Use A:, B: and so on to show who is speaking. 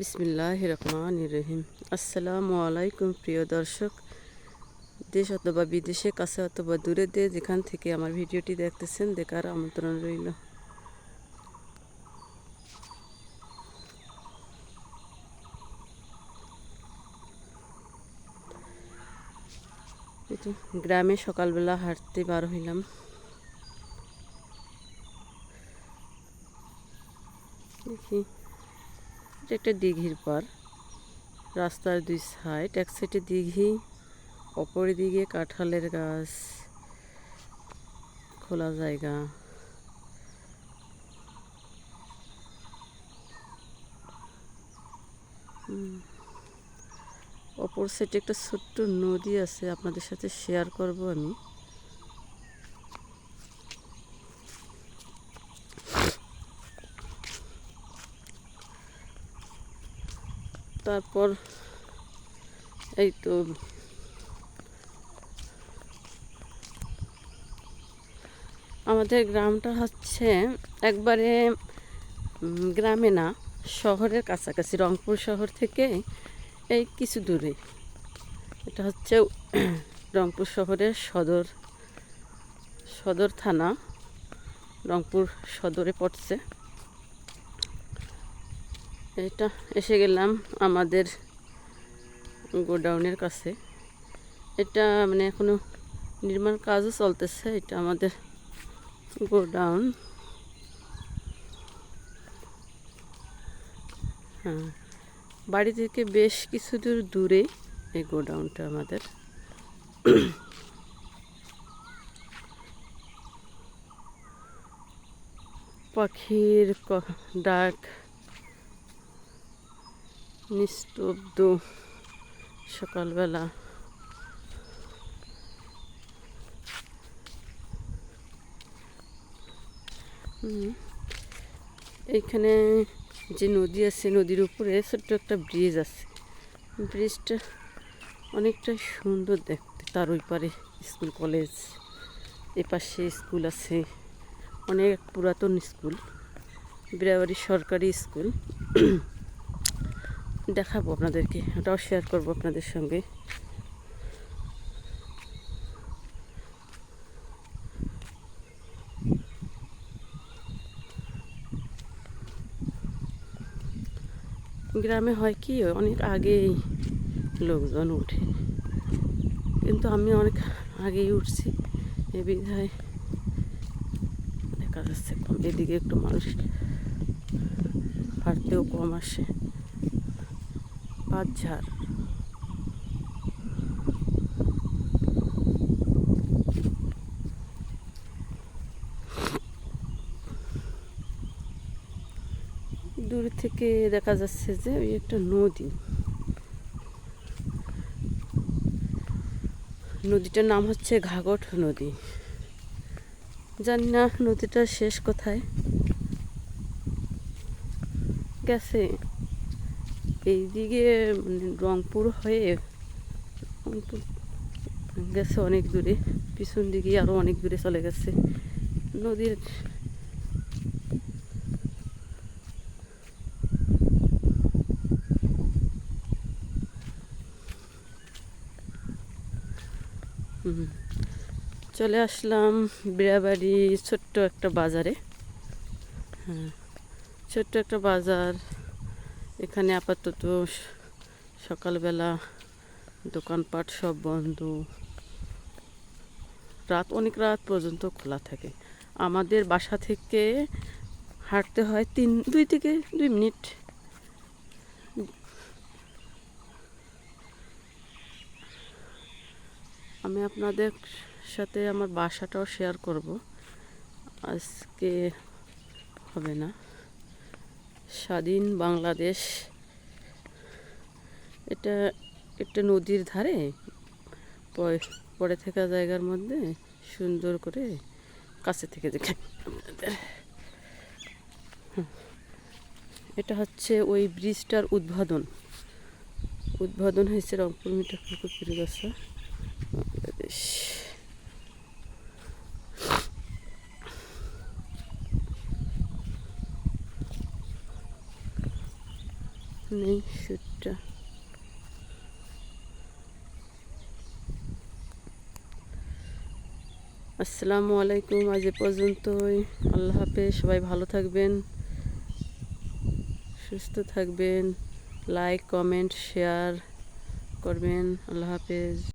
A: বিসমিল্লাহ রহমান রহিম। আসসালামু আলাইকুম প্রিয় দর্শক। দেশ অথবা বিদেশে, কাছে অথবা দূরে দিয়ে যেখান থেকে আমার ভিডিওটি দেখতেছেন, দেখার আমন্ত্রণ রইল। গ্রামে সকালবেলা হাঁটতে বার হইলাম দেখি এটা একটা দিঘির পার রাস্তার দুই সাইড, এক সাইডে দিঘি, অপর দিকে কাঁঠালের গাছ, খোলা জায়গা। অপর সাইডে একটা ছোট্ট নদী আছে, আপনাদের সাথে শেয়ার করব আমি তারপর এই তো আমাদের গ্রামটা হচ্ছে একবারে গ্রামে না, শহরের কাছাকাছি, রংপুর শহর থেকে এই কিছু দূরে। এটা হচ্ছে রংপুর শহরের সদর সদর থানা। রংপুর সদরে পড়ছে। এটা এসে গেলাম আমাদের গোডাউনের কাছে। এটা মানে এখনও নির্মাণ কাজও চলতেছে, এটা আমাদের গোডাউন। হ্যাঁ বাড়ি থেকে বেশ কিছু দূর দূরেই এই গোডাউনটা আমাদের। পাখির ডাক নিস্তব্ধ সকালবেলা। এইখানে যে নদী আছে, নদীর উপরে ছোট্ট একটা ব্রিজ আছে। ব্রিজটা অনেকটা সুন্দর দেখতে, তার ওই পারে স্কুল, কলেজ, এ পাশে স্কুল আছে, অনেক পুরাতন স্কুল, বিরাবাড়ি সরকারি স্কুল। দেখাবো আপনাদেরকে, ওটাও শেয়ার করব আপনাদের সঙ্গে। গ্রামে হয় কি, অনেক আগেই লোকজন উঠে কিন্তু আমি অনেক আগেই উঠছি, এ বিধায় দেখা যাচ্ছে এদিকে একটু মানুষ হাঁটতেও কম আসে। পাঁচঝাড়। দূর থেকে দেখা যাচ্ছে যে ওই একটা নদী। নদীটার নাম হচ্ছে ঘাগট নদী। জানি না নদীটার শেষ কোথায়। গেছে। এইদিকে মানে রংপুর হয়ে রংপুর গেছে অনেক দূরে। পিছন দিকে আরও অনেক দূরে চলে গেছে। নদীর চলে আসলাম বিড়াবাড়ি ছোট্ট একটা বাজারে। হ্যাঁ ছোট্ট একটা বাজার। এখানে আপাতত সকালবেলা দোকানপাট সব বন্ধ। রাত, অনেক রাত পর্যন্ত খোলা থাকে। আমাদের বাসা থেকে হাঁটতে হয় তিন, দুই থেকে দুই মিনিট। আমি আপনাদের সাথে আমার বাসাটাও শেয়ার করব। আজকে হবে না। স্বাধীন বাংলাদেশ। এটা একটা নদীর ধারে পড়ে থাকা জায়গার মধ্যে সুন্দর করে কাছে থেকে দেখে এটা হচ্ছে ওই ব্রিজটার উদ্বোধন। উদ্বোধন হয়েছে রংপুর মিঠাপুর পুকুর গাছা বাংলাদেশ। নেই সুটটা। আসসালামু আলাইকুম, আজ এ পর্যন্তই। আল্লাহ হাফেজ, সবাই ভালো থাকবেন, সুস্থ থাকবেন, লাইক, কমেন্ট, শেয়ার করবেন। আল্লাহ হাফেজ।